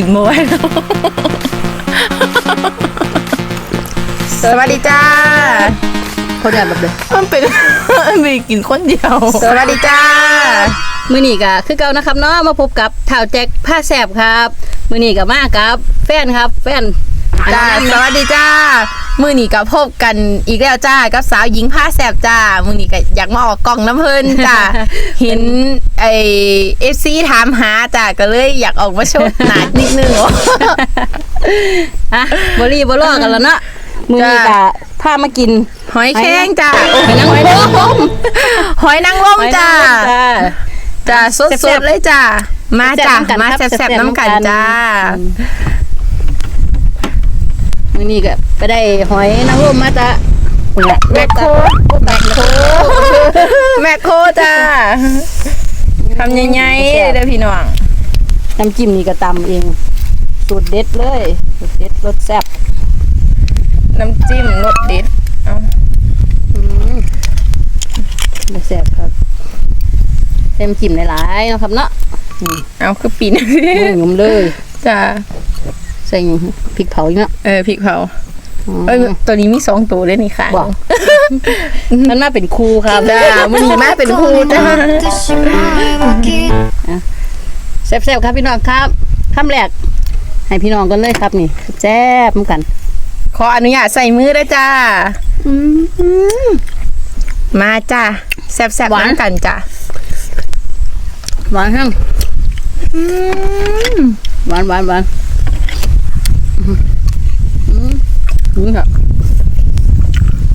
กินมาไว้แล้วสวัสดีจ้าเขาได้แบบเลยมันเป็นมีกินคนเดียว สวัสดีจ้า มือนี้ก็คือเก่านะครับเนาะมาพบกับท่าวแจ็คผ้าแสบครับ มือนี้ก็มากับ แฟนครับ แฟนจ้าอันสนั้นวัสดีจ้า มือนี้ก็พบกันอีกแล้วจ้ากับสาวหญิงผ้าแสบจ้ามือนี้ก็อยากมาออกกล่องน้ำเพลินจ้าเห็นไอเอฟซีถามหาจ้าก็เลยอยากออกมาโชว์หนานิดนึงอะบรีบรอกันแล้วเนาะมือนี้ก็จ้าพามากิน หอยแครงจ้าหอยนางรมหอยนางรมจ้าจ้าจ้าสแซ่ดบๆๆเลยจ้ามาจ้าแซ่บๆน้ำกันมาครับแซ่บๆน้ำกันแซ่บๆน้ำกันจ้า มือนี้ก็ไปได้หอยนางรมมาจ้ะแมคโครแมคโครแมคโครจ้าทำใหญ่ๆเด้อพี่น้องน้ำจิ้มนี่ก็ตำเอง สูตรเด็ดเลยสูตรเด็ดรสแซ่บน้ำจิ้มรสเด็ดเอาอืมรสแซ่บครับเต็มจิ้มหลายๆเนาะครับเนาะเอาคือปีนมือหยุ่มเลยจ้า ใส่พริกเผาอีกเนาะเออพริกเผาอืมเอ้ยตัวนี้มีสองตัวเลยนี่ค่ะบอกมันมาเป็นครูครับจ้ามันมีมาเป็นคู่จ้าแซ่บๆครับพี่น้องครับคำแรกให้พี่น้องกันเลยครับนี่แซ่บๆเหมือนกัน ขออนุญาตใส่มือด้วยจ้า มาจ้าแซ่บๆน้ำกันจ้าหวานหั่งหวานหวานหวานอืม อืมครับ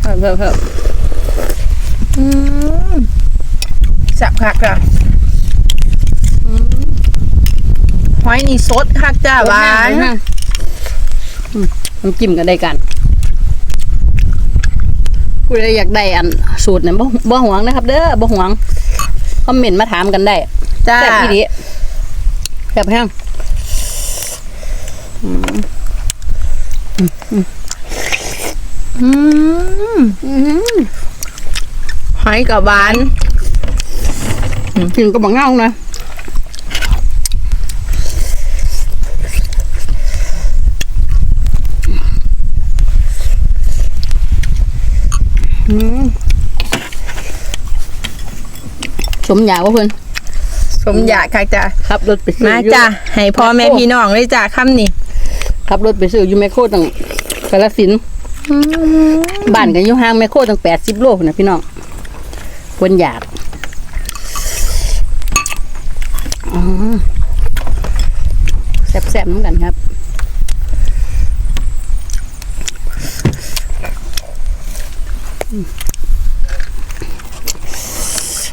เพิ่มเพิ่มเพิ่มแซ่บคักจ้ะหอยนี่สดคักจ้าหวานหั่งอืมน้ำจิ้มกันได้กันกูเลยอยากได้อันสูตรเนี่ยบ่บ่หวงนะครับ เด้อบ่หวงคอมเมนต์มาถามกันได้จ้าแซ่บอีดีแซ่บแห้งอืม หอยกับหวานกินก็บังเงานะอืมสมอยากว่าเพื่อนสมอยากคักจ้าขับรถไปซื้อมาอยู่จ้าให้พ่อแม่พี่น้องเลยจ้าคำนี่ขับรถไปซื้ออยู่แมคโครตั้งกาลสินธุ์ บ้านกันอยู่ห่างแมคโครตั้งแปดสิบโลพุ่นนะพี่น้องคนอยากอืมแซ่บๆน้ำกันครับ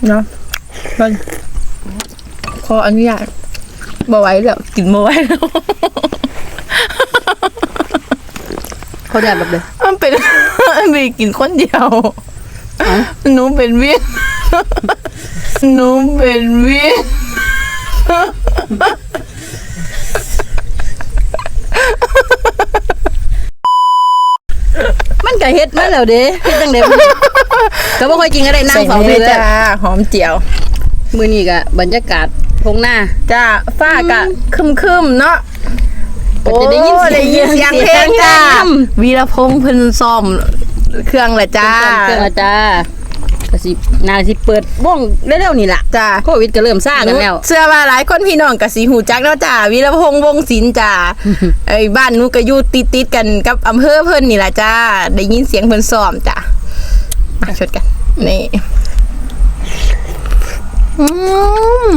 เนาะเพิ่นขออนุญาตบ่ไหวแล้วกินบ่ไหวแล้วเขาได้แบบเลย มันเป็นมีกินคนเดียวเอ้าหนูเป็นเวียนหนูเป็นเวียนมันก็เฮ็ดมาแล้วเด้เฮ็ดจังได๋ก็บ่ค่อยกินก็ได้นั่งใส่เฝ้ามืเด้ออจ้าหอมเจียว มื้อนี้ก็บรรยากาศทงหน้าจ้าฟ้ากะคึมๆเนาะ ก็จะได้ยินเสียงได้ยินเสียงเพลงจ้าวีรพงษ์เพิ่นซ่อมเครื่องแหละจ้าเครื่องละจ้าก็สิน่าสิเปิดวงเร็วๆนี่ล่ะจ้าโควิดก็เริ่มซ่ากันแล้วเชื่อว่าหลายคนพี่น้องกับสีหูจักแล้วจ้าวีรพงษ์วงศิลป์จ้าไอ้บ้านหนูก็อยู่ติดติดๆกันกับอำเภอเพิ่นนี่แหละจ้าได้ยินเสียงเพิ่นซ้อมจ้ามาชดกันนี่อืม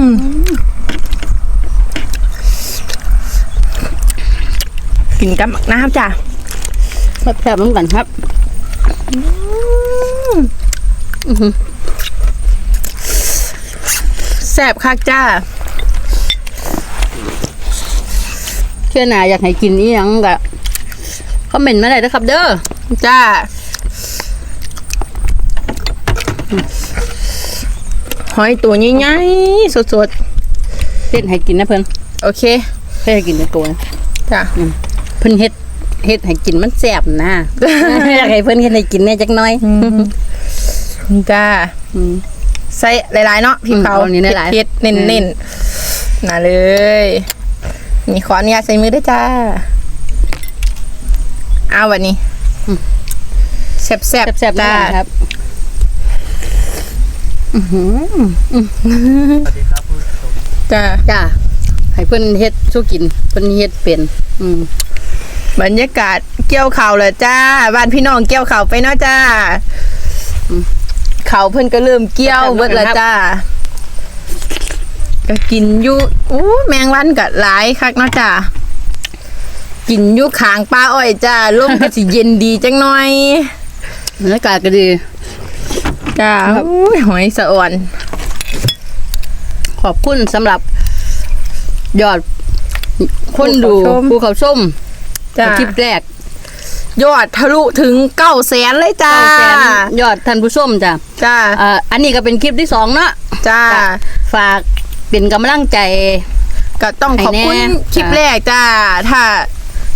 กินกับหมักน้ำจ้าแซ่บๆเหมือนกันครับแซ่บคักจ้าเชื่อหน้าอยากให้กินอีหยังก็คอมเมนต์มาได้เด้อครับ เด้อจ้าหอยตัวใหญ่ๆสดเฮ็ดให้กินนะเพิ่นๆโอเคเฮ็ดให้กินเป็นตัวนะจ้าเพิ่นเฮ็ดเฮ็ดให้กินมันแซ่บนะ อยากให้เพิ่นเฮ็ดให้กินแหน่จักหน่อยจ้าอืม ใส่หลายๆเนาะพี่อืมเผาเอาอันนี้หลายๆ เผ็ดๆเน้นๆน่ะเลยนี่ขออนุญาตใส่มือด้วยจ้าเอาวันนี้แซ่บๆแซ่บๆจ้า นะครับ จ้าจ้า ให้เพิ่นเฮ็ดสู้กินเพิ่นเฮ็ดเป็นอืมบรรยากาศเกี่ยวเข่าวเลยจ้าบ้านพี่น้องเกี่ยวเข่าวไปเนาะจ้าเขาวเพิ่นก็เริ่มเกี่ยวเบิดและจ้าก็กินอยู่อู้แมงวันก็หลายคักเนาะจ้ากินอยู่ขางปลาอ้อยจ้าลมก็สิเย็นดีจังหน่อยบรรยากาศก็ดีจ้าอุ้ยหอยสะอ่อน ขอบคุณสำหรับ ยอด คนดูภูเขาชมภูเขาส้มจ้าคลิปแรก ยอดทะลุถึงเก้าแสนเลยจ้าเก้าแสนยอดท่านผู้ชมจ้ะจ้าอ่าอันนี้ก็เป็นคลิปที่สองเนาะจ้า ฝากเป็นกำลังใจ ก็ต้องขอบคุณให้แน่ คลิปแรกจ้า ถ้า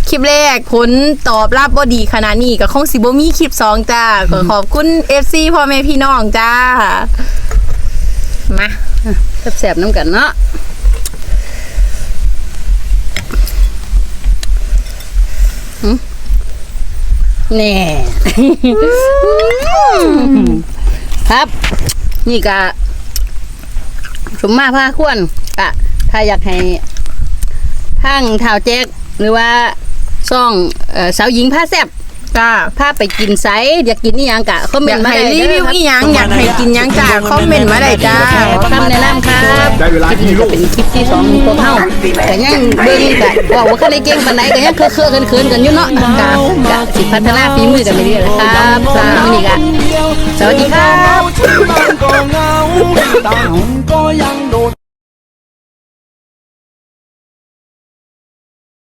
คลิปแรกผลตอบรับบ่ดีขนาดนี้ก็คงสิบ่มีคลิปสองจ้าก็ขอบคุณ FC พ่อแม่พี่น้องจ้า มา แสบๆน้ำกันเนาะ แน่ครับ นี่กะสมมาผ้าควนกะ ถ้าอยากให้ทางเท้าแจ๊กหรือว่าซ่องสาวหญิงผ้าแซบ จ้าผ้าไปกินไซอยากกินนี่ยังกะคอมเมอนยากต์มาให้ได้รีเด้วิวอครับอีหยังอยากให้กินหยังจ้าคอมเมนต์มาได้จ้า คำแนะนำครับได้เวลาคลิปนี้ฮีโร่ก็เป็นคลิปที่สองของพวกเฮาแต่ยังเบิ่งกะว่าว่าคันได้เก่งปานใดก็ยังเคอะๆเขินๆกันอยู่เนาะกะกะสิพัฒนาฝีมือกันไปเรื่อยๆนะครับสำหรับมื้อนี้กะสวัสดีครับที่บ้านก็เหงาต่างก็ยังโดด